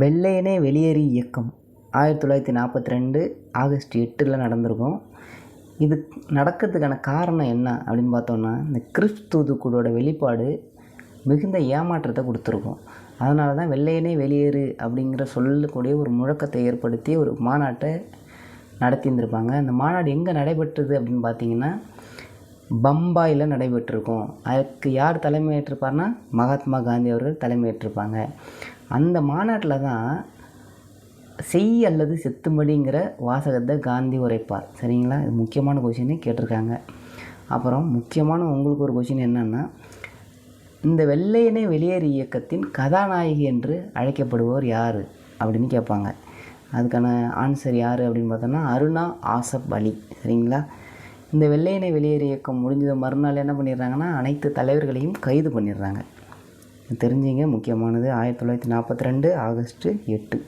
வெள்ளையனே வெளியேறு இயக்கம். ஆயிரத்தி தொள்ளாயிரத்தி நாற்பத்தி ரெண்டு ஆகஸ்ட் எட்டில் நடந்திருக்கும். இது நடக்கிறதுக்கான காரணம் என்ன அப்படின்னு பார்த்தோன்னா இந்த கிறிஸ்து வெளிப்பாடு மிகுந்த ஏமாற்றத்தை கொடுத்துருக்கும். அதனால தான் வெள்ளையனே வெளியேறு அப்படிங்கிற சொல்லக்கூடிய ஒரு முழக்கத்தை ஏற்படுத்தி ஒரு மாநாட்டை நடத்தியிருந்திருப்பாங்க. அந்த மாநாடு எங்கே நடைபெற்றது அப்படின்னு பார்த்தீங்கன்னா பம்பாயில் நடைபெற்றிருக்கும். அதுக்கு யார் தலைமையேற்றிருப்பார்னா மகாத்மா காந்தி அவர்கள் தலைமையேற்றிருப்பாங்க. அந்த மாநாட்டில் தான் செய் அல்லது செத்துமடிங்கிற வாசகத்தை காந்தி உரைப்பார். சரிங்களா? இது முக்கியமான கொஷினே கேட்டிருக்காங்க. அப்புறம் முக்கியமான உங்களுக்கு ஒரு கொஷின் என்னென்னா இந்த வெள்ளையனே வெளியேறு இயக்கத்தின் கதாநாயகி என்று அழைக்கப்படுபவர் யார்? அப்படின்னு கேட்பாங்க. அதுக்கான ஆன்சர் யார் அப்படின்னு பார்த்தோன்னா அருணா ஆசப் அலி. சரிங்களா? இந்த வெள்ளையனை வெளியேறு இயக்கம் முடிஞ்சது மறுநாள் என்ன பண்ணிடுறாங்கன்னா அனைத்து தலைவர்களையும் கைது பண்ணிடுறாங்க. தெரிஞ்சுங்க முக்கியமானது ஆயிரத்தி தொள்ளாயிரத்தி நாற்பத்தி ரெண்டு ஆகஸ்ட்டு எட்டு.